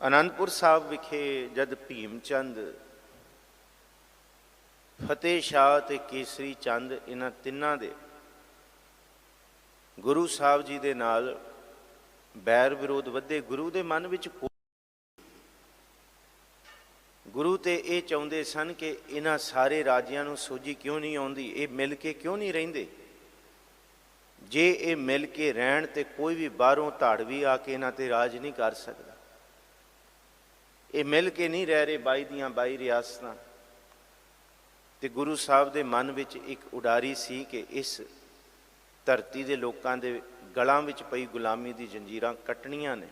ਅਨੰਦਪੁਰ ਸਾਹਿਬ ਵਿਖੇ ਜਦ ਭੀਮ ਚੰਦ, ਫਤਿਹ ਸ਼ਾਹ ਤੇ ਕੇਸਰੀ ਚੰਦ ਇਹਨਾਂ ਤਿੰਨਾਂ ਦੇ ਗੁਰੂ ਸਾਹਿਬ ਜੀ ਦੇ ਨਾਲ ਬੈਰ ਵਿਰੋਧ ਵਧੇ, ਗੁਰੂ ਦੇ ਮਨ ਵਿੱਚ ਗੁਰੂ ਤੇ ਇਹ ਚਾਹੁੰਦੇ ਸਨ ਕਿ ਇਹਨਾਂ ਸਾਰੇ ਰਾਜਿਆਂ ਨੂੰ ਸੋਝੀ ਕਿਉਂ ਨਹੀਂ ਆਉਂਦੀ, ਇਹ ਮਿਲ ਕੇ ਕਿਉਂ ਨਹੀਂ ਰਹਿੰਦੇ? ਜੇ ਇਹ ਮਿਲ ਕੇ ਰਹਿਣ ਤੇ ਕੋਈ ਵੀ ਬਾਹਰੋਂ ਧਾੜਵੀ ਆ ਕੇ ਇਹਨਾਂ ਤੇ ਰਾਜ ਨਹੀਂ ਕਰ ਸਕਦਾ। ਇਹ ਮਿਲ ਕੇ ਨਹੀਂ ਰਹਿ ਰਹੇ ਬਾਈ ਦੀਆਂ ਬਾਈ ਰਿਆਸਤਾਂ। ਤੇ ਗੁਰੂ ਸਾਹਿਬ ਦੇ ਮਨ ਵਿੱਚ ਇੱਕ ਉਡਾਰੀ ਸੀ ਕਿ ਇਸ ਧਰਤੀ ਦੇ ਲੋਕਾਂ ਦੇ ਗਲਾਂ ਵਿੱਚ ਪਈ ਗੁਲਾਮੀ ਦੀ ਜੰਜੀਰਾਂ ਕੱਟਣੀਆਂ ਨੇ।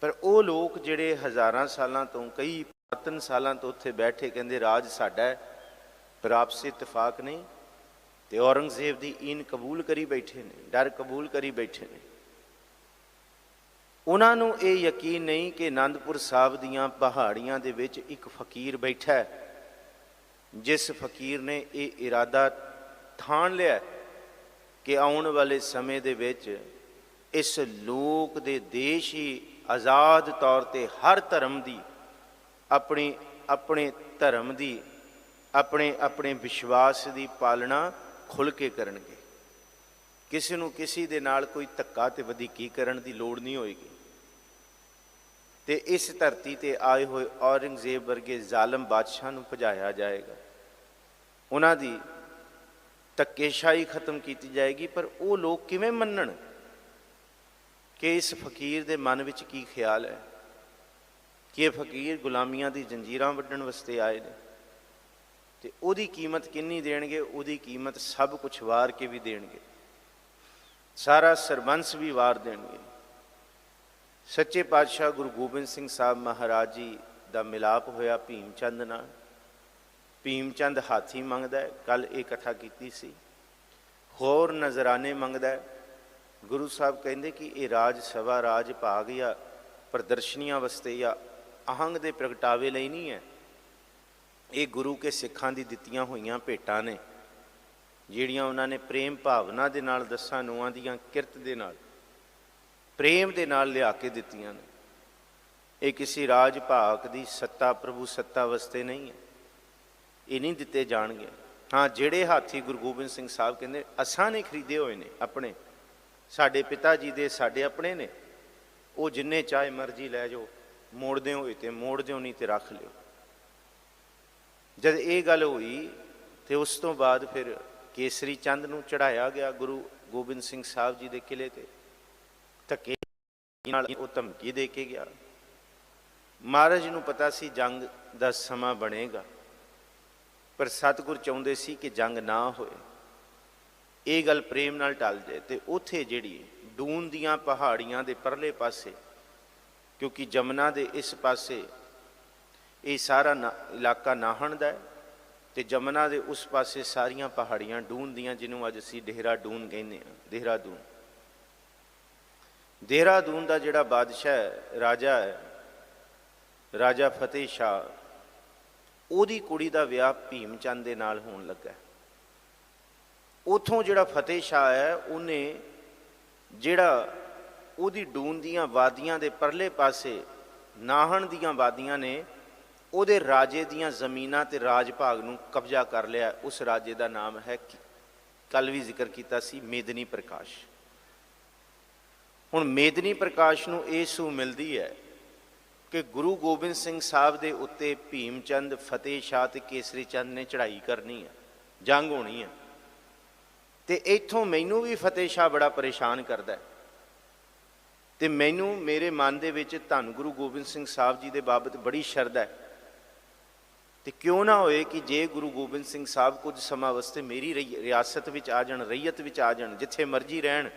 ਪਰ ਉਹ ਲੋਕ ਜਿਹੜੇ ਹਜ਼ਾਰਾਂ ਸਾਲਾਂ ਤੋਂ, ਕਈ ਪਤਨ ਸਾਲਾਂ ਤੋਂ ਉੱਥੇ ਬੈਠੇ ਕਹਿੰਦੇ, ਰਾਜ ਸਾਡਾ ਹੈ, ਪਰ ਆਪਸੇ ਇਤਫਾਕ ਨਹੀਂ। ਤੇ ਔਰੰਗਜ਼ੇਬ ਦੀ ਈਨ ਕਬੂਲ ਕਰੀ ਬੈਠੇ ਨੇ, ਡਰ ਕਬੂਲ ਕਰੀ ਬੈਠੇ ਨੇ। ਉਹਨਾਂ ਨੂੰ ਇਹ ਯਕੀਨ ਨਹੀਂ ਕਿ ਆਨੰਦਪੁਰ ਸਾਹਿਬ ਦੀਆਂ ਪਹਾੜੀਆਂ ਦੇ ਵਿੱਚ ਇੱਕ ਫਕੀਰ ਬੈਠਾ ਹੈ, ਜਿਸ ਫਕੀਰ ਨੇ ਇਹ ਇਰਾਦਾ ਥਾਣ ਲਿਆ ਕਿ ਆਉਣ ਵਾਲੇ ਸਮੇਂ ਦੇ ਵਿੱਚ ਇਸ ਲੋਕ ਦੇ ਦੇਸ਼ ਹੀ ਆਜ਼ਾਦ ਤੌਰ ਤੇ ਹਰ ਧਰਮ ਦੀ, ਆਪਣੀ, ਆਪਣੇ ਧਰਮ ਦੀ, ਆਪਣੇ ਆਪਣੇ ਵਿਸ਼ਵਾਸ ਦੀ ਪਾਲਣਾ ਖੁੱਲ ਕੇ ਕਰਨਗੇ। ਕਿਸੇ ਨੂੰ ਕਿਸੇ ਦੇ ਨਾਲ ਕੋਈ ਧੱਕਾ ਤੇ ਵਧੀਕੀ ਕਰਨ ਦੀ ਲੋੜ ਨਹੀਂ ਹੋਏਗੀ। ਤੇ ਇਸ ਧਰਤੀ ਤੇ ਆਏ ਹੋਏ ਔਰੰਗਜ਼ੇਬ ਵਰਗੇ ਜ਼ਾਲਮ ਬਾਦਸ਼ਾਹ ਨੂੰ ਭਜਾਇਆ ਜਾਏਗਾ। ਉਹਨਾਂ ਦੀ ਧੱਕੇਸ਼ਾਹੀ ਖਤਮ ਕੀਤੀ ਜਾਏਗੀ, ਪਰ ਉਹ ਲੋਕ ਕਿਵੇਂ ਮੰਨਣ ਕਿ ਇਸ ਫਕੀਰ ਦੇ ਮਨ ਵਿੱਚ ਕੀ ਖਿਆਲ ਹੈ? ਕਿ ਇਹ ਫਕੀਰ ਗੁਲਾਮੀਆਂ ਦੀ ਜੰਜੀਰਾਂ ਵੱਢਣ ਵਾਸਤੇ ਆਏ ਨੇ? ਤੇ ਉਹਦੀ ਕੀਮਤ ਕਿੰਨੀ ਦੇਣਗੇ? ਉਹਦੀ ਕੀਮਤ ਸਭ ਕੁਝ ਵਾਰ ਕੇ ਵੀ ਦੇਣਗੇ। ਸਾਰਾ ਸਰਬੰਸ ਵੀ ਵਾਰ ਦੇਣਗੇ। ਸੱਚੇ ਪਾਤਸ਼ਾਹ ਗੁਰੂ ਗੋਬਿੰਦ ਸਿੰਘ ਸਾਹਿਬ ਮਹਾਰਾਜ ਜੀ ਦਾ ਮਿਲਾਪ ਹੋਇਆ ਭੀਮ ਚੰਦ ਨਾਲ। ਭੀਮ ਚੰਦ ਹਾਥੀ ਮੰਗਦਾ ਹੈ ਕੱਲ ਇਹ ਕਥਾ ਕੀਤੀ ਸੀ। ਹੋਰ ਨਜ਼ਰਾਨੇ ਮੰਗਦਾ ਹੈ। ਗੁਰੂ ਸਾਹਿਬ ਕਹਿੰਦੇ ਕਿ ਇਹ ਰਾਜ ਸਭਾ ਰਾਜ ਭਾਗ ਜਾਂ ਪ੍ਰਦਰਸ਼ਨੀਆਂ ਵਾਸਤੇ ਜਾਂ ਅਹੰਗ ਦੇ ਪ੍ਰਗਟਾਵੇ ਲਈ ਨਹੀਂ ਹੈ। ਇਹ ਗੁਰੂ ਕੇ ਸਿੱਖਾਂ ਦੀ ਦਿੱਤੀਆਂ ਹੋਈਆਂ ਭੇਟਾਂ ਨੇ, ਜਿਹੜੀਆਂ ਉਹਨਾਂ ਨੇ ਪ੍ਰੇਮ ਭਾਵਨਾ ਦੇ ਨਾਲ ਦਸਾਂ ਨੂਆਂ ਦੀਆਂ ਕਿਰਤ ਦੇ ਨਾਲ। ਪ੍ਰੇਮ ਦੇ ਨਾਲ ਲਿਆ ਕੇ ਦਿੱਤੀਆਂ ਨੇ। ਇਹ ਕਿਸੇ ਰਾਜ ਭਾਗ ਦੀ ਸੱਤਾ, ਪ੍ਰਭੂ ਸੱਤਾ ਵਾਸਤੇ ਨਹੀਂ ਹੈ। ਇਹ ਨਹੀਂ ਦਿੱਤੇ ਜਾਣਗੇ। ਹਾਂ, ਜਿਹੜੇ ਹਾਥੀ ਗੁਰੂ ਗੋਬਿੰਦ ਸਿੰਘ ਸਾਹਿਬ ਕਹਿੰਦੇ, ਅਸਾਂ ਨੇ ਖਰੀਦੇ ਹੋਏ ਨੇ ਆਪਣੇ। ਸਾਡੇ ਪਿਤਾ ਜੀ ਦੇ ਸਾਡੇ ਆਪਣੇ ਨੇ। ਉਹ ਜਿੰਨੇ ਚਾਹੇ ਮਰਜ਼ੀ ਲੈ ਜਾਓ, ਮੋੜਦੇ ਹੋਏ ਤੇ ਮੋੜ ਦਿਓ ਨਹੀਂ ਤੇ ਰੱਖ ਲਿਓ। ਜਦ ਇਹ ਗੱਲ ਹੋਈ, ਤੇ ਉਸ ਤੋਂ ਬਾਅਦ ਫਿਰ ਕੇਸਰੀ ਚੰਦ ਨੂੰ ਚੜਾਇਆ ਗਿਆ ਗੁਰੂ ਗੋਬਿੰਦ ਸਿੰਘ ਸਾਹਿਬ ਜੀ ਦੇ ਕਿਲੇ ਤੇ। ਧੱਕੇ ਨਾਲ ਉਹ ਧਮਕੀ ਦੇ ਕੇ ਗਿਆ। ਮਹਾਰਾਜ ਨੂੰ ਪਤਾ ਸੀ ਜੰਗ ਦਾ ਸਮਾਂ ਬਣੇਗਾ, ਪਰ ਸਤਿਗੁਰ ਚਾਹੁੰਦੇ ਸੀ ਕਿ ਜੰਗ ਨਾ ਹੋਏ। ਇਹ ਗੱਲ ਪ੍ਰੇਮ ਨਾਲ ਟਲ ਜਾਏ ਤੇ ਉੱਥੇ ਜਿਹੜੀ ਡੂਨ ਦੀਆਂ ਪਹਾੜੀਆਂ ਦੇ ਪਰਲੇ ਪਾਸੇ, ਕਿਉਂਕਿ ਜਮਨਾ ਦੇ ਇਸ ਪਾਸੇ ਇਹ ਸਾਰਾ ਨਾ- ਇਲਾਕਾ ਨਾਹਣ ਦਾ ਹੈ ਤੇ ਜਮਨਾ ਦੇ ਉਸ ਪਾਸੇ ਸਾਰੀਆਂ ਪਹਾੜੀਆਂ ਡੂਨ ਦੀਆਂ, ਜਿਹਨੂੰ ਅੱਜ ਅਸੀਂ ਡੇਹਰਾਡੂਨ ਕਹਿੰਦੇ ਆ ਦੇਹਰਾਦੂਨ। ਦੇਹਰਾਦੂਨ ਦਾ ਜਿਹੜਾ ਬਾਦਸ਼ਾਹ ਹੈ, ਰਾਜਾ ਹੈ, ਰਾਜਾ ਫਤਿਹ ਸ਼ਾਹ, ਉਹਦੀ ਕੁੜੀ ਦਾ ਵਿਆਹ ਭੀਮ ਚੰਦ ਦੇ ਨਾਲ ਹੋਣ ਲੱਗਾ ਉਥੋਂ ਜਿਹੜਾ ਫਤਿਹ ਸ਼ਾਹ ਹੈ, ਉਹਨੇ ਜਿਹੜਾ ਉਹਦੀ ਡੂਨ ਦੀਆਂ ਵਾਦੀਆਂ ਦੇ ਪਰਲੇ ਪਾਸੇ ਨਾਹਣ ਦੀਆਂ ਵਾਦੀਆਂ ਨੇ, ਉਹਦੇ ਰਾਜੇ ਦੀਆਂ ਜ਼ਮੀਨਾਂ ਤੇ ਰਾਜ ਭਾਗ ਨੂੰ ਕਬਜ਼ਾ ਕਰ ਲਿਆ। ਉਸ ਰਾਜੇ ਦਾ ਨਾਮ ਹੈ ਕੱਲ ਵੀ ਜ਼ਿਕਰ ਕੀਤਾ ਸੀ, ਮੇਦਨੀ ਪ੍ਰਕਾਸ਼। ਹੁਣ ਮੇਦਨੀ ਪ੍ਰਕਾਸ਼ ਨੂੰ ਇਹ ਸੂ ਮਿਲਦੀ ਹੈ ਕਿ ਗੁਰੂ ਗੋਬਿੰਦ ਸਿੰਘ ਸਾਹਿਬ ਦੇ ਉੱਤੇ ਭੀਮ ਚੰਦ ਫਤਿਹ ਸ਼ਾਹ ਤੇ ਕੇਸਰੀ ਚੰਦ ਨੇ ਚੜ੍ਹਾਈ ਕਰਨੀ ਹੈ, ਜੰਗ ਹੋਣੀ ਹੈ। ਤੇ ਇੱਥੋਂ ਮੈਨੂੰ ਵੀ ਫਤਿਹ ਸ਼ਾਹ ਬੜਾ ਪਰੇਸ਼ਾਨ ਕਰਦਾ ਹੈ। ਤੇ ਮੈਨੂੰ ਮੇਰੇ ਮਨ ਦੇ ਵਿੱਚ ਧੰਨ ਗੁਰੂ ਗੋਬਿੰਦ ਸਿੰਘ ਸਾਹਿਬ ਜੀ ਦੇ ਬਾਬਤ ਬੜੀ ਸ਼ਰਧਾ ਹੈ। ਤੇ ਕਿਉਂ ਨਾ ਹੋਏ ਕਿ ਜੇ ਗੁਰੂ ਗੋਬਿੰਦ ਸਿੰਘ ਸਾਹਿਬ ਕੁਝ ਸਮਾਂ ਵਾਸਤੇ ਮੇਰੀ ਰਹੀ- ਰਿਆਸਤ ਵਿੱਚ ਆ ਜਾਣ, ਰਈਅਤ ਵਿੱਚ ਆ ਜਾਣ, ਜਿੱਥੇ ਮਰਜ਼ੀ ਰਹਿਣ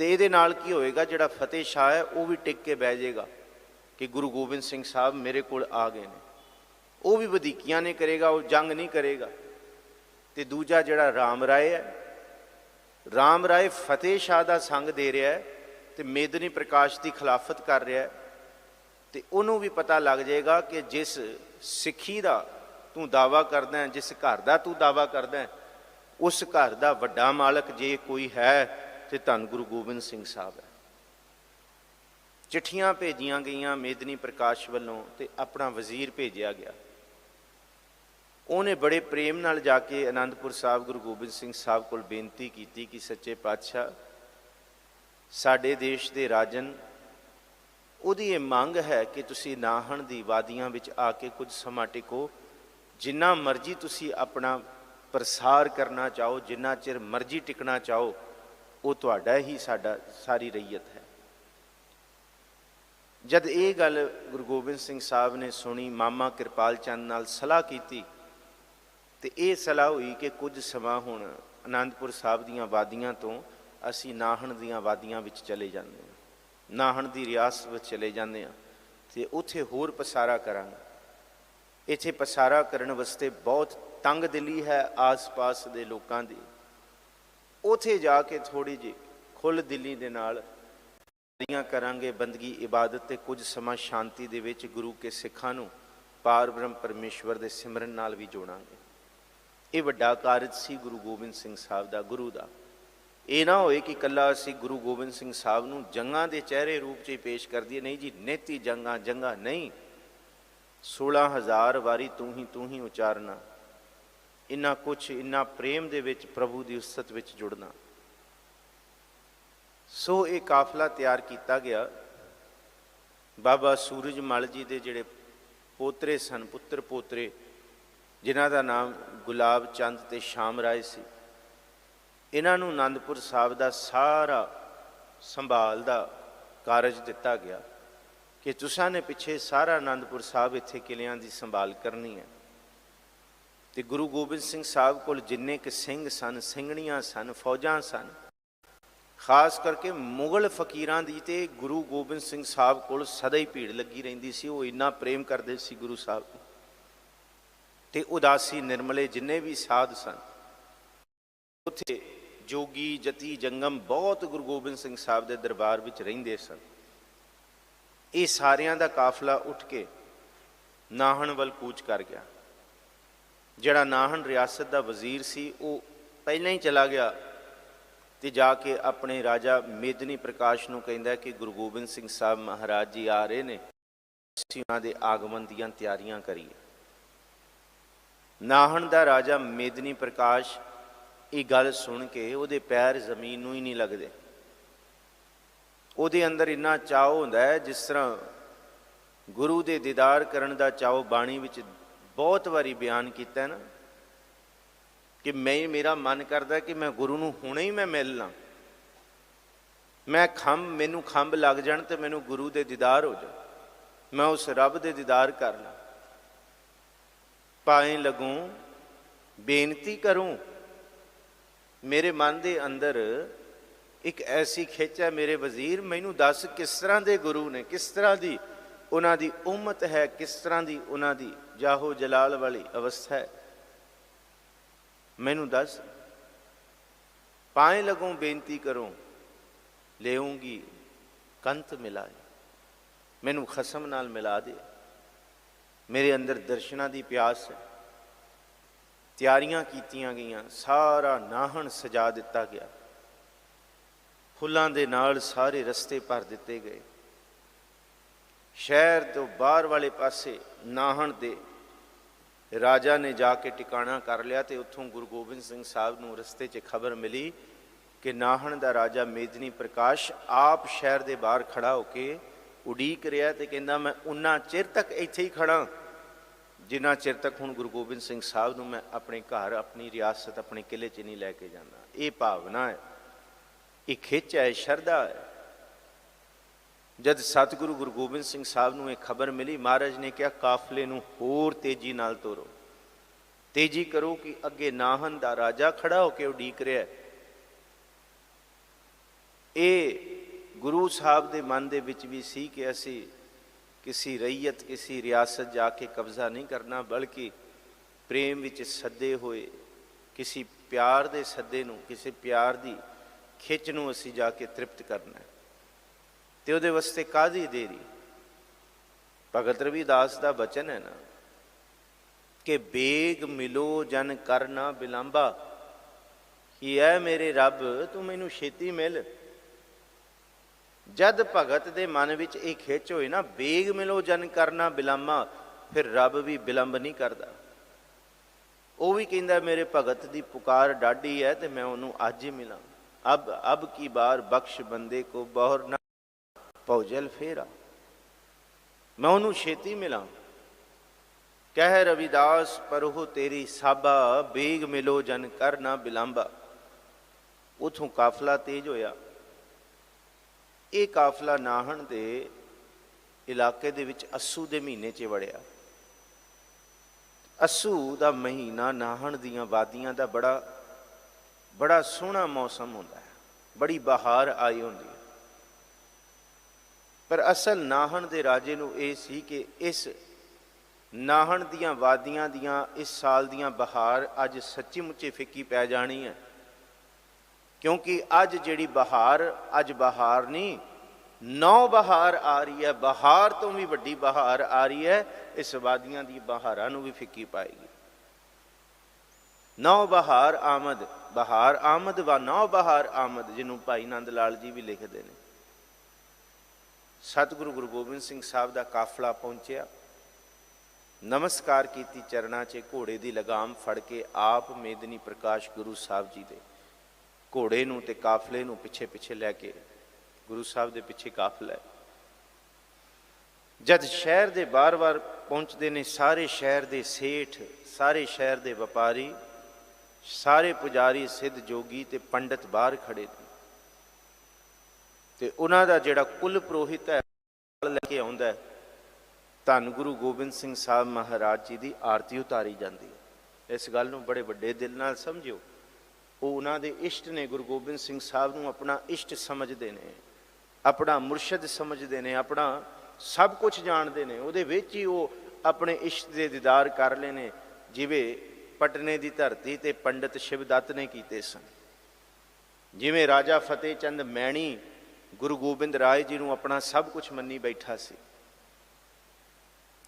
ਤੇ ਇਹਦੇ ਨਾਲ ਕੀ ਹੋਏਗਾ, ਜਿਹੜਾ ਫਤਿਹ ਸ਼ਾਹ ਹੈ, ਉਹ ਵੀ ਟਿਕ ਕੇ ਬਹਿ ਜਾਏਗਾ ਕਿ ਗੁਰੂ ਗੋਬਿੰਦ ਸਿੰਘ ਸਾਹਿਬ ਮੇਰੇ ਕੋਲ ਆ ਗਏ ਨੇ। ਉਹ ਵੀ ਵਧੀਕੀਆਂ ਨਹੀਂ ਕਰੇਗਾ, ਉਹ ਜੰਗ ਨਹੀਂ ਕਰੇਗਾ। ਤੇ ਦੂਜਾ ਜਿਹੜਾ ਰਾਮ ਰਾਏ ਹੈ, ਰਾਮ ਰਾਏ ਫਤਿਹ ਸ਼ਾਹ ਦਾ ਸੰਗ ਦੇ ਰਿਹਾ ਹੈ ਤੇ ਮੇਦਨੀ ਪ੍ਰਕਾਸ਼ ਦੀ ਖਿਲਾਫਤ ਕਰ ਰਿਹਾ ਹੈ। ਤੇ ਉਹਨੂੰ ਵੀ ਪਤਾ ਲੱਗ ਜਾਏਗਾ ਕਿ ਜਿਸ ਸਿੱਖੀ ਦਾ ਤੂੰ ਦਾਵਾ ਕਰਦਾ ਹੈ, ਜਿਸ ਘਰ ਦਾ ਤੂੰ ਦਾਵਾ ਕਰਦਾ ਹੈ, ਉਸ ਘਰ ਦਾ ਵੱਡਾ ਮਾਲਕ ਜੇ ਕੋਈ ਹੈ ਤੇ ਧੰਨ ਗੁਰੂ ਗੋਬਿੰਦ ਸਿੰਘ ਸਾਹਿਬ ਹੈ। ਚਿੱਠੀਆਂ ਭੇਜੀਆਂ ਗਈਆਂ ਮੇਦਨੀ ਪ੍ਰਕਾਸ਼ ਵੱਲੋਂ ਤੇ ਆਪਣਾ ਵਜ਼ੀਰ ਭੇਜਿਆ ਗਿਆ। ਉਹਨੇ ਬੜੇ ਪ੍ਰੇਮ ਨਾਲ ਜਾ ਕੇ ਆਨੰਦਪੁਰ ਸਾਹਿਬ ਗੁਰੂ ਗੋਬਿੰਦ ਸਿੰਘ ਸਾਹਿਬ ਕੋਲ ਬੇਨਤੀ ਕੀਤੀ ਕਿ ਸੱਚੇ ਪਾਤਸ਼ਾਹ, ਸਾਡੇ ਦੇਸ਼ ਦੇ ਰਾਜਨ, ਉਹਦੀ ਇਹ ਮੰਗ ਹੈ ਕਿ ਤੁਸੀਂ ਨਾਹਣ ਦੀ ਵਾਦੀਆਂ ਵਿੱਚ ਆ ਕੇ ਕੁਝ ਸਮਾਂ ਟਿਕੋ। ਜਿੰਨਾ ਮਰਜ਼ੀ ਤੁਸੀਂ ਆਪਣਾ ਪ੍ਰਸਾਰ ਕਰਨਾ ਚਾਹੋ, ਜਿੰਨਾ ਚਿਰ ਮਰਜ਼ੀ ਟਿਕਣਾ ਚਾਹੋ ਉਹ ਤੁਹਾਡਾ ਹੀ ਸਾਡਾ, ਸਾਰੀ ਰਈਅਤ ਹੈ। ਜਦ ਇਹ ਗੱਲ ਗੁਰੂ ਗੋਬਿੰਦ ਸਿੰਘ ਸਾਹਿਬ ਨੇ ਸੁਣੀ, ਮਾਮਾ ਕਿਰਪਾਲ ਚੰਦ ਨਾਲ ਸਲਾਹ ਕੀਤੀ, ਤੇ ਇਹ ਸਲਾਹ ਹੋਈ ਕਿ ਕੁਝ ਸਮਾਂ ਹੁਣ ਆਨੰਦਪੁਰ ਸਾਹਿਬ ਦੀਆਂ ਵਾਦੀਆਂ ਤੋਂ ਅਸੀਂ ਨਾਹਣ ਦੀਆਂ ਵਾਦੀਆਂ ਵਿੱਚ ਚਲੇ ਜਾਂਦੇ ਹਾਂ। ਨਾਹਣ ਦੀ ਰਿਆਸਤ ਵਿੱਚ ਚਲੇ ਜਾਂਦੇ ਹਾਂ ਤੇ ਉੱਥੇ ਹੋਰ ਪਸਾਰਾ ਕਰਾਂਗੇ। ਇੱਥੇ ਪਸਾਰਾ ਕਰਨ ਵਾਸਤੇ ਬਹੁਤ ਤੰਗ ਦਿਲੀ ਹੈ ਆਸ-ਪਾਸ ਦੇ ਲੋਕਾਂ ਦੀ। ਉਥੇ ਜਾ ਕੇ ਥੋੜੀ ਜਿਹੀ ਖੁੱਲ ਦਿਲੀ ਦੇ ਨਾਲ ਦੀਆਂ ਕਰਾਂਗੇ ਬੰਦਗੀ, ਇਬਾਦਤ ਤੇ ਕੁਝ ਸਮਾਂ ਸ਼ਾਂਤੀ ਦੇ ਵਿੱਚ ਗੁਰੂ ਕੇ ਸਿੱਖਾਂ ਨੂੰ ਪਾਰ ਬ੍ਰਹਮ ਪਰਮੇਸ਼ਵਰ ਦੇ ਸਿਮਰਨ ਨਾਲ ਵੀ ਜੋੜਾਂਗੇ। ਇਹ ਵੱਡਾ ਕਾਰਜ ਸੀ ਗੁਰੂ ਗੋਬਿੰਦ ਸਿੰਘ ਸਾਹਿਬ ਦਾ, ਗੁਰੂ ਦਾ। ਇਹ ਨਾ ਹੋਏ ਕਿ ਕੱਲਾ ਅਸੀਂ ਗੁਰੂ ਗੋਬਿੰਦ ਸਿੰਘ ਸਾਹਿਬ ਨੂੰ ਜੰਗਾਂ ਦੇ ਚਿਹਰੇ ਰੂਪ 'ਚ ਹੀ ਪੇਸ਼ ਕਰ ਦਈਏ ਨਹੀਂ ਜੀ, ਨੇਤੀ ਜੰਗਾਂ ਜੰਗਾਂ ਨਹੀਂ। 16000 ਵਾਰੀ ਤੂੰ ਹੀ ਤੂੰ ਹੀ ਉਚਾਰਨਾ। ਇੰਨਾ ਕੁਛ, ਇੰਨਾ ਪ੍ਰੇਮ ਦੇ ਵਿੱਚ ਪ੍ਰਭੂ ਦੀ ਉਸਤ ਵਿੱਚ ਜੁੜਨਾ। ਸੋ ਇਹ ਕਾਫਲਾ ਤਿਆਰ ਕੀਤਾ ਗਿਆ। ਬਾਬਾ ਸੂਰਜਮਲ ਜੀ ਦੇ ਜਿਹੜੇ ਪੋਤਰੇ ਸਨ, ਪੁੱਤਰ ਪੋਤਰੇ, ਜਿਨ੍ਹਾਂ ਦਾ ਨਾਮ ਗੁਲਾਬ ਚੰਦ ਤੇ ਸ਼ਾਮ ਰਾਏ ਸੀ, ਇਹਨਾਂ ਨੂੰ ਆਨੰਦਪੁਰ ਸਾਹਿਬ ਦਾ ਸਾਰਾ ਸੰਭਾਲ ਦਾ ਕਾਰਜ ਦਿੱਤਾ ਗਿਆ ਕਿ ਤੁਸਾਂ ਨੇ ਪਿੱਛੇ ਸਾਰਾ ਆਨੰਦਪੁਰ ਸਾਹਿਬ ਇੱਥੇ ਕਿਲਿਆਂ ਦੀ ਸੰਭਾਲ ਕਰਨੀ ਹੈ। ਤੇ ਗੁਰੂ ਗੋਬਿੰਦ ਸਿੰਘ ਸਾਹਿਬ ਕੋਲ ਜਿੰਨੇ ਕਿ ਸਿੰਘ ਸਨ, ਸਿੰਘਣੀਆਂ ਸਨ, ਫੌਜਾਂ ਸਨ, ਖਾਸ ਕਰਕੇ ਮੁਗਲ ਫਕੀਰਾਂ ਦੀ ਤੇ ਗੁਰੂ ਗੋਬਿੰਦ ਸਿੰਘ ਸਾਹਿਬ ਕੋਲ ਸਦਾ ਹੀ ਭੀੜ ਲੱਗੀ ਰਹਿੰਦੀ ਸੀ, ਉਹ ਇੰਨਾ ਪ੍ਰੇਮ ਕਰਦੇ ਸੀ ਗੁਰੂ ਸਾਹਿਬ ਨੂੰ। ਤੇ ਉਦਾਸੀ ਨਿਰਮਲੇ ਜਿੰਨੇ ਵੀ ਸਾਧ ਸਨ, ਉੱਥੇ ਜੋਗੀ ਜਤੀ ਜੰਗਮ ਬਹੁਤ ਗੁਰੂ ਗੋਬਿੰਦ ਸਿੰਘ ਸਾਹਿਬ ਦੇ ਦਰਬਾਰ ਵਿੱਚ ਰਹਿੰਦੇ ਸਨ। ਇਹ ਸਾਰਿਆਂ ਦਾ ਕਾਫਲਾ ਉੱਠ ਕੇ ਨਾਹਣ ਵੱਲ ਕੂਚ ਕਰ ਗਿਆ। ਜਿਹੜਾ ਨਾਹਣ ਰਿਆਸਤ ਦਾ ਵਜ਼ੀਰ ਸੀ, ਉਹ ਪਹਿਲਾਂ ਹੀ ਚਲਾ ਗਿਆ ਤੇ ਜਾ ਕੇ ਆਪਣੇ ਰਾਜਾ ਮੇਦਨੀ ਪ੍ਰਕਾਸ਼ ਨੂੰ ਕਹਿੰਦਾ ਕਿ ਗੁਰੂ ਗੋਬਿੰਦ ਸਿੰਘ ਸਾਹਿਬ ਮਹਾਰਾਜ ਜੀ ਆ ਰਹੇ ਨੇ, ਅਸੀਂ ਉਹਨਾਂ ਦੇ ਆਗਮਨ ਦੀਆਂ ਤਿਆਰੀਆਂ ਕਰੀਏ। ਨਾਹਣ ਦਾ ਰਾਜਾ ਮੇਦਨੀ ਪ੍ਰਕਾਸ਼ ਇਹ ਗੱਲ ਸੁਣ ਕੇ ਉਹਦੇ ਪੈਰ ਜ਼ਮੀਨ ਨੂੰ ਹੀ ਨਹੀਂ ਲੱਗਦੇ। ਉਹਦੇ ਅੰਦਰ ਇੰਨਾ ਚਾਅ ਹੁੰਦਾ ਹੈ ਜਿਸ ਤਰ੍ਹਾਂ ਗੁਰੂ ਦੇ ਦੀਦਾਰ ਕਰਨ ਦਾ ਚਾਅ ਬਾਣੀ ਵਿੱਚ ਬਹੁਤ ਵਾਰੀ ਬਿਆਨ ਕੀਤਾ ਨਾ ਕਿ ਮੈਂ ਮੇਰਾ ਮਨ ਕਰਦਾ ਕਿ ਮੈਂ ਗੁਰੂ ਨੂੰ ਹੁਣੇ ਹੀ ਮੈਂ ਮਿਲ ਲਾਂ। ਮੈਂ ਖੰਭ, ਮੈਨੂੰ ਖੰਭ ਲੱਗ ਜਾਣ ਤੇ ਮੈਨੂੰ ਗੁਰੂ ਦੇ ਦੀਦਾਰ ਹੋ ਜਾਣ। ਮੈਂ ਉਸ ਰੱਬ ਦੇ ਦੀਦਾਰ ਕਰ ਲਾਂ। ਪਾਏ ਲਗੂੰ, ਬੇਨਤੀ ਕਰੂੰ, ਮੇਰੇ ਮਨ ਦੇ ਅੰਦਰ ਇੱਕ ਐਸੀ ਖਿੱਚ ਹੈ, ਮੇਰੇ ਵਜ਼ੀਰ ਮੈਨੂੰ ਦੱਸ ਕਿਸ ਤਰ੍ਹਾਂ ਦੇ ਗੁਰੂ ਨੇ, ਕਿਸ ਤਰ੍ਹਾਂ ਦੀ ਉਹਨਾਂ ਦੀ ਉਮਤ ਹੈ, ਕਿਸ ਤਰ੍ਹਾਂ ਦੀ ਉਹਨਾਂ ਦੀ ਜਾਹੋ ਜਲਾਲ ਵਾਲੀ ਅਵਸਥਾ ਹੈ। ਮੈਨੂੰ ਦੱਸ, ਪਾਏ ਲਗੋਂ ਬੇਨਤੀ ਕਰੂੰ ਲੈਉਂਗੀ ਕੰਤ ਮਿਲਾਏ ਮੈਨੂੰ ਖਸਮ ਨਾਲ ਮਿਲਾ ਦੇ। ਮੇਰੇ ਅੰਦਰ ਦਰਸ਼ਨਾਂ ਦੀ ਪਿਆਸ ਹੈ। ਤਿਆਰੀਆਂ ਕੀਤੀਆਂ ਗਈਆਂ, ਸਾਰਾ ਨਾਹਣ ਸਜਾ ਦਿੱਤਾ ਗਿਆ। ਫੁੱਲਾਂ ਦੇ ਨਾਲ ਸਾਰੇ ਰਸਤੇ ਭਰ ਦਿੱਤੇ ਗਏ। ਸ਼ਹਿਰ ਤੋਂ ਬਾਹਰ ਵਾਲੇ ਪਾਸੇ ਨਾਹਣ ਦੇ ਰਾਜਾ ਨੇ ਜਾ ਕੇ ਟਿਕਾਣਾ ਕਰ ਲਿਆ ਤੇ ਉੱਥੋਂ ਗੁਰੂ ਗੋਬਿੰਦ ਸਿੰਘ ਸਾਹਿਬ ਨੂੰ ਰਸਤੇ 'ਚ ਖਬਰ ਮਿਲੀ ਕਿ ਨਾਹਣ ਦਾ ਰਾਜਾ ਮੇਦਨੀ ਪ੍ਰਕਾਸ਼ ਆਪ ਸ਼ਹਿਰ ਦੇ ਬਾਹਰ ਖੜਾ ਹੋ ਕੇ ਉਡੀਕ ਰਿਹਾ ਤੇ ਕਹਿੰਦਾ, ਮੈਂ ਉਨਾ ਚਿਰ ਤੱਕ ਇੱਥੇ ਹੀ ਖੜਾ। ਜਿੰਨਾ ਚਿਰ ਤੱਕ ਹੁਣ ਗੁਰੂ ਗੋਬਿੰਦ ਸਿੰਘ ਸਾਹਿਬ ਨੂੰ ਮੈਂ ਆਪਣੇ ਘਰ, ਆਪਣੀ ਰਿਆਸਤ, ਆਪਣੇ ਕਿਲੇ 'ਚ ਨਹੀਂ ਲੈ ਕੇ ਜਾਂਦਾ। ਇਹ ਭਾਵਨਾ ਹੈ। ਇਹ ਖਿੱਚ ਹੈ ਸ਼ਰਧਾ ਹੈ। ਜਦ ਸਤਿਗੁਰੂ ਗੁਰੂ ਗੋਬਿੰਦ ਸਿੰਘ ਸਾਹਿਬ ਨੂੰ ਇਹ ਖਬਰ ਮਿਲੀ, ਮਹਾਰਾਜ ਨੇ ਕਿਹਾ, ਕਾਫਲੇ ਨੂੰ ਹੋਰ ਤੇਜ਼ੀ ਨਾਲ ਤੋਰੋ। ਤੇਜ਼ੀ ਕਰੋ ਕਿ ਅੱਗੇ ਨਾਹਨ ਦਾ ਰਾਜਾ ਖੜਾ ਹੋ ਕੇ ਉਡੀਕ ਰਿਹਾ ਹੈ। ਇਹ ਗੁਰੂ ਸਾਹਿਬ ਦੇ ਮਨ ਦੇ ਵਿੱਚ ਵੀ ਸੀ ਕਿ ਅਸੀਂ ਕਿਸੇ ਰਈਅਤ, ਕਿਸੇ ਰਿਆਸਤ ਜਾ ਕੇ ਕਬਜ਼ਾ ਨਹੀਂ ਕਰਨਾ, ਬਲਕਿ ਪ੍ਰੇਮ ਵਿੱਚ ਸੱਦੇ ਹੋਏ, ਕਿਸੇ ਪਿਆਰ ਦੇ ਸੱਦੇ ਨੂੰ, ਕਿਸੇ ਪਿਆਰ ਦੀ ਖਿੱਚ ਨੂੰ ਅਸੀਂ ਜਾ ਕੇ ਤ੍ਰਿਪਤ ਕਰਨਾ ਤੇ ਉਹਦੇ ਵਾਸਤੇ ਕਾਦੀ ਦੇਰੀ। ਭਗਤ ਰਵਿਦਾਸ ਦਾ ਬਚਨ ਹੈ ਨਾ ਕਿ ਬੇਗ ਮਿਲੋ, ਜਨ ਕਰਨਾ ਬਿਲੰਬਾ। ਕੀ ਐ ਮੇਰੇ ਰੱਬ, ਤੂੰ ਮੈਨੂੰ ਛੇਤੀ ਮਿਲ। ਜਦ ਭਗਤ ਦੇ ਮਨ ਵਿੱਚ ਇਹ ਖਿੱਚ ਹੋਏ ਨਾ, ਬੇਗ ਮਿਲੋ, ਜਨ ਕਰਨਾ ਬਿਲੰਮਾ ਫਿਰ ਰੱਬ ਵੀ ਬਿਲੰਬ ਨਹੀਂ ਕਰਦਾ। ਉਹ ਵੀ ਕਹਿੰਦਾ, ਮੇਰੇ ਭਗਤ ਦੀ ਪੁਕਾਰ ਡਾਢੀ ਹੈ ਤੇ ਮੈਂ ਉਹਨੂੰ ਅੱਜ ਹੀ ਮਿਲਾਂ। ਅਬ ਅਬ ਕੀ ਬਾਰ ਬਖਸ਼ ਬੰਦੇ ਕੋ ਬਹੁਰ ਨਾ ਪਉਜਲ ਫੇਰਾ। ਮੈਂ ਉਹਨੂੰ ਛੇਤੀ ਮਿਲਾਂ। ਕਹਿ ਰਵਿਦਾਸ ਪਰਹੁ ਤੇਰੀ ਸਾਬਾ, ਬੇਗ ਮਿਲੋ ਜਨ ਕਰ ਨਾ ਬਿਲੰਬਾ। ਉਥੋਂ ਕਾਫਲਾ ਤੇਜ ਹੋਇਆ। ਇਹ ਕਾਫਲਾ ਨਾਹਣ ਦੇ ਇਲਾਕੇ ਦੇ ਵਿੱਚ ਅਸੂ ਦੇ ਮਹੀਨੇ 'ਚ ਵੜਿਆ। ਅਸੂ ਦਾ ਮਹੀਨਾ ਨਾਹਣ ਦੀਆਂ ਵਾਦੀਆਂ ਦਾ ਬੜਾ ਬੜਾ ਸੋਹਣਾ ਮੌਸਮ ਹੁੰਦਾ ਹੈ। ਬੜੀ ਬਹਾਰ ਆਈ ਹੁੰਦੀ ਹੈ। ਪਰ ਅਸਲ ਨਾਹਣ ਦੇ ਰਾਜੇ ਨੂੰ ਇਹ ਸੀ ਕਿ ਇਸ ਨਾਹਣ ਦੀਆਂ ਵਾਦੀਆਂ ਦੀਆਂ, ਇਸ ਸਾਲ ਦੀਆਂ ਬਹਾਰ ਅੱਜ ਸੱਚੀ ਮੁੱਚੀ ਫਿੱਕੀ ਪੈ ਜਾਣੀ ਹੈ। ਕਿਉਂਕਿ ਅੱਜ ਜਿਹੜੀ ਬਹਾਰ, ਅੱਜ ਬਹਾਰ ਨਹੀਂ, ਨੌ ਬਹਾਰ ਆ ਰਹੀ ਹੈ, ਬਹਾਰ ਤੋਂ ਵੀ ਵੱਡੀ ਬਹਾਰ ਆ ਰਹੀ ਹੈ, ਇਸ ਵਾਦੀਆਂ ਦੀ ਬਹਾਰਾਂ ਨੂੰ ਵੀ ਫਿੱਕੀ ਪਾਏਗੀ। ਨੌ ਬਹਾਰ ਆਮਦ ਬਹਾਰ ਆਮਦ ਵਾ ਨੌ ਬਹਾਰ ਆਮਦ, ਜਿਹਨੂੰ ਭਾਈ ਨੰਦ ਲਾਲ ਜੀ ਵੀ ਲਿਖਦੇ ਨੇ। ਸਤਿਗੁਰੂ ਗੁਰੂ ਗੋਬਿੰਦ ਸਿੰਘ ਸਾਹਿਬ ਦਾ ਕਾਫਲਾ ਪਹੁੰਚਿਆ। ਨਮਸਕਾਰ ਕੀਤੀ ਚਰਨਾਂ 'ਚ, ਘੋੜੇ ਦੀ ਲਗਾਮ ਫੜ ਕੇ ਆਪ ਮੇਦਨੀ ਪ੍ਰਕਾਸ਼ ਗੁਰੂ ਸਾਹਿਬ ਜੀ ਦੇ ਘੋੜੇ ਨੂੰ ਤੇ ਕਾਫਲੇ ਨੂੰ ਪਿੱਛੇ ਪਿੱਛੇ ਲੈ ਕੇ ਗੁਰੂ ਸਾਹਿਬ ਦੇ ਪਿੱਛੇ ਕਾਫਲਾ ਹੈ ਜਦ ਸ਼ਹਿਰ ਦੇ ਬਾਰ-ਬਾਰ ਪਹੁੰਚਦੇ ਨੇ ਸਾਰੇ ਸ਼ਹਿਰ ਦੇ ਸੇਠ, ਸਾਰੇ ਸ਼ਹਿਰ ਦੇ ਵਪਾਰੀ, ਸਾਰੇ ਪੁਜਾਰੀ, ਸਿੱਧ ਜੋਗੀ ਤੇ ਪੰਡਤ ਬਾਹਰ ਖੜੇ ਨੇ। ਤੇ ਉਹਨਾਂ ਦਾ ਜਿਹੜਾ ਕੁੱਲ ਪੁਰੋਹਿਤ ਹੈ ਲੈ ਕੇ ਆਉਂਦਾ ਧੰਨ ਗੁਰੂ ਗੋਬਿੰਦ ਸਿੰਘ ਸਾਹਿਬ ਮਹਾਰਾਜ ਜੀ ਦੀ ਆਰਤੀ ਉਤਾਰੀ ਜਾਂਦੀ ਹੈ। ਇਸ ਗੱਲ ਨੂੰ ਬੜੇ ਵੱਡੇ ਦਿਲ ਨਾਲ ਸਮਝਿਓ। ਉਹ ਉਹਨਾਂ ਦੇ ਇਸ਼ਟ ਨੇ, ਗੁਰੂ ਗੋਬਿੰਦ ਸਿੰਘ ਸਾਹਿਬ ਨੂੰ ਆਪਣਾ ਇਸ਼ਟ ਸਮਝਦੇ ਨੇ, ਆਪਣਾ ਮੁਰਸ਼ਿਦ ਸਮਝਦੇ ਨੇ, ਆਪਣਾ ਸਭ ਕੁਝ ਜਾਣਦੇ ਨੇ। ਉਹਦੇ ਵਿੱਚ ਹੀ ਉਹ ਆਪਣੇ ਇਸ਼ਟ ਦੇ ਦੀਦਾਰ ਕਰ ਲਏ ਨੇ, ਜਿਵੇਂ ਪਟਨੇ ਦੀ ਧਰਤੀ ਤੇ ਪੰਡਿਤ ਸ਼ਿਵਦੱਤ ਨੇ ਕੀਤੇ ਸਨ। ਜਿਵੇਂ ਰਾਜਾ ਫਤਿਹ ਚੰਦ ਮੈਣੀ ਗੁਰੂ ਗੋਬਿੰਦ ਰਾਏ ਜੀ ਨੂੰ ਆਪਣਾ ਸਭ ਕੁਝ ਮੰਨੀ ਬੈਠਾ ਸੀ।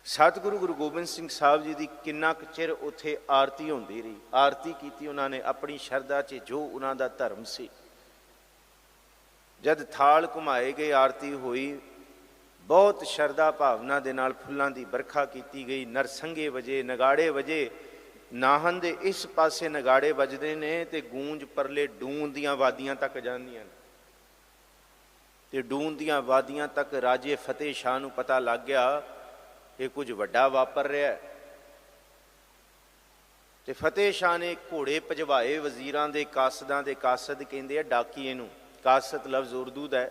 ਸਤਿਗੁਰੂ ਗੁਰੂ ਗੋਬਿੰਦ ਸਿੰਘ ਸਾਹਿਬ ਜੀ ਦੀ ਕਿੰਨਾ ਕੁ ਚਿਰ ਉੱਥੇ ਆਰਤੀ ਹੁੰਦੀ ਰਹੀ। ਆਰਤੀ ਕੀਤੀ ਉਹਨਾਂ ਨੇ ਆਪਣੀ ਸ਼ਰਧਾ 'ਚ ਜੋ ਉਹਨਾਂ ਦਾ ਧਰਮ ਸੀ। ਜਦ ਥਾਲ ਘੁਮਾਏ ਗਏ, ਆਰਤੀ ਹੋਈ, ਬਹੁਤ ਸ਼ਰਧਾ ਭਾਵਨਾ ਦੇ ਨਾਲ ਫੁੱਲਾਂ ਦੀ ਵਰਖਾ ਕੀਤੀ ਗਈ। ਨਰਸੰਗੇ ਵਜੇ, ਨਗਾੜੇ ਵਜੇ, ਨਾਹਨ ਦੇ ਇਸ ਪਾਸੇ ਨਗਾੜੇ ਵੱਜਦੇ ਨੇ ਤੇ ਗੂੰਜ ਪਰਲੇ ਡੂਨ ਦੀਆਂ ਵਾਦੀਆਂ ਤੱਕ ਜਾਂਦੀਆਂ ਨੇ। ਤੇ ਡੂਨ ਦੀਆਂ ਵਾਦੀਆਂ ਤੱਕ ਰਾਜੇ ਫਤਿਹ ਸ਼ਾਹ ਨੂੰ ਪਤਾ ਲੱਗ ਗਿਆ ਇਹ ਕੁਝ ਵੱਡਾ ਵਾਪਰ ਰਿਹਾ ਹੈ। ਤੇ ਫਤਿਹ ਸ਼ਾਹ ਨੇ ਘੋੜੇ ਭਜਵਾਏ ਵਜ਼ੀਰਾਂ ਦੇ ਕਾਸਦਾਂ ਦੇ ਕਾਸਦ ਕਹਿੰਦੇ ਆ ਡਾਕੀਏ ਨੂੰ। ਕਾਸਦ ਲਫ਼ਜ਼ ਉਰਦੂ ਦਾ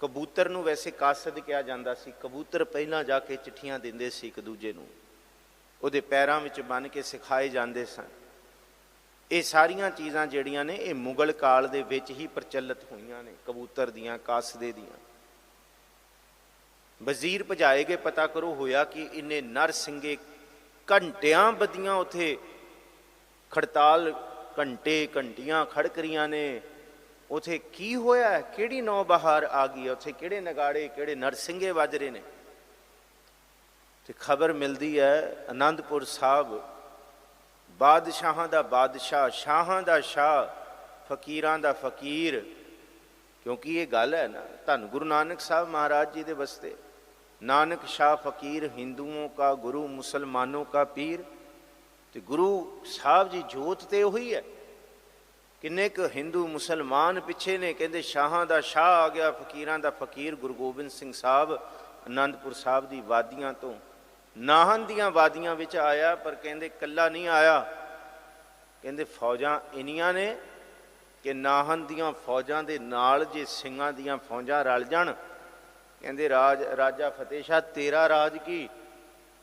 ਕਬੂਤਰ ਨੂੰ ਵੈਸੇ ਕਾਸਦ ਕਿਹਾ ਜਾਂਦਾ ਸੀ। ਕਬੂਤਰ ਪਹਿਲਾਂ ਜਾ ਕੇ ਚਿੱਠੀਆਂ ਦਿੰਦੇ ਸੀ ਇੱਕ ਦੂਜੇ ਨੂੰ। ਉਹਦੇ ਪੈਰਾਂ ਵਿੱਚ ਬੰਨ ਕੇ ਸਿਖਾਏ ਜਾਂਦੇ ਸਨ। ਇਹ ਸਾਰੀਆਂ ਚੀਜ਼ਾਂ ਜਿਹੜੀਆਂ ਨੇ, ਇਹ ਮੁਗਲ ਕਾਲ ਦੇ ਵਿੱਚ ਹੀ ਪ੍ਰਚਲਿਤ ਹੋਈਆਂ ਨੇ, ਕਬੂਤਰ ਦੀਆਂ, ਕਾਸਦੇ ਦੀਆਂ। ਵਜ਼ੀਰ ਭਜਾਏ ਗਏ, ਪਤਾ ਕਰੋ ਹੋਇਆ ਕਿ ਇੰਨੇ ਨਰ ਸਿੰਘੇ ਘੰਟਿਆਂ ਬੱਦੀਆਂ ਉਥੇ ਖੜਤਾਲ ਘੰਟੇ ਘੰਟੀਆਂ ਖੜਕ ਖੜਕਰੀਆਂ ਨੇ। ਉਥੇ ਕੀ ਹੋਇਆ? ਕਿਹੜੀ ਨੌ ਬਹਾਰ ਆ ਗਈ ਹੈ? ਉਥੇ ਕਿਹੜੇ ਨਗਾੜੇ, ਕਿਹੜੇ ਨਰਸਿੰਘੇ ਵੱਜ ਰਹੇ ਨੇ? ਤੇ ਖਬਰ ਮਿਲਦੀ ਹੈ ਆਨੰਦਪੁਰ ਸਾਹਿਬ ਬਾਦਸ਼ਾਹਾਂ ਦਾ ਬਾਦਸ਼ਾਹ, ਸ਼ਾਹਾਂ ਦਾ ਸ਼ਾਹ, ਫਕੀਰਾਂ ਦਾ ਫਕੀਰ। ਕਿਉਂਕਿ ਇਹ ਗੱਲ ਹੈ ਨਾ, ਧੰਨ ਗੁਰੂ ਨਾਨਕ ਸਾਹਿਬ ਮਹਾਰਾਜ ਜੀ ਦੇ ਵਸਤੇ। ਨਾਨਕ ਸ਼ਾਹ ਫਕੀਰ ਹਿੰਦੂਆਂ ਦਾ ਗੁਰੂ, ਮੁਸਲਮਾਨੋਂ ਦਾ ਪੀਰ। ਤੇ ਗੁਰੂ ਸਾਹਿਬ ਜੀ ਜੋਤ ਤੇ ਉਹੀ ਹੈ। ਕਿੰਨੇ ਕੁ ਹਿੰਦੂ ਮੁਸਲਮਾਨ ਪਿੱਛੇ ਨੇ, ਕਹਿੰਦੇ ਸ਼ਾਹਾਂ ਦਾ ਸ਼ਾਹ ਆ ਗਿਆ, ਫਕੀਰਾਂ ਦਾ ਫਕੀਰ ਗੁਰੂ ਗੋਬਿੰਦ ਸਿੰਘ ਸਾਹਿਬ, ਅਨੰਦਪੁਰ ਸਾਹਿਬ ਦੀ ਵਾਦੀਆਂ ਤੋਂ। ਨਾਹਨ ਦੀਆਂ ਵਾਦੀਆਂ ਵਿੱਚ ਆਇਆ, ਪਰ ਕਹਿੰਦੇ ਕੱਲਾ ਨਹੀਂ ਆਇਆ। ਕਹਿੰਦੇ ਫੌਜਾਂ ਇਨੀਆਂ ਨੇ ਕਿ ਨਾਹਨ ਦੀਆਂ ਫੌਜਾਂ ਦੇ ਨਾਲ ਜੇ ਸਿੰਘਾਂ ਦੀਆਂ ਫੌਜਾਂ ਰਲ ਜਾਣ। ਕਹਿੰਦੇ ਰਾਜ, ਰਾਜਾ ਫਤਿਹ ਸ਼ਾਹ ਤੇਰਾ ਰਾਜ ਕੀ?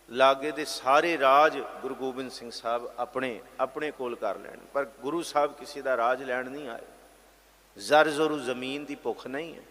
ਲਾਗੇ ਦੇ ਸਾਰੇ ਰਾਜ ਗੁਰੂ ਗੋਬਿੰਦ ਸਿੰਘ ਸਾਹਿਬ ਆਪਣੇ ਆਪਣੇ ਕੋਲ ਕਰ ਲੈਣ। ਪਰ ਗੁਰੂ ਸਾਹਿਬ ਕਿਸੇ ਦਾ ਰਾਜ ਲੈਣ ਨਹੀਂ ਆਏ। ਜ਼ਰ ਜ਼ਰੂ ਜ਼ਮੀਨ ਦੀ ਭੁੱਖ ਨਹੀਂ ਹੈ।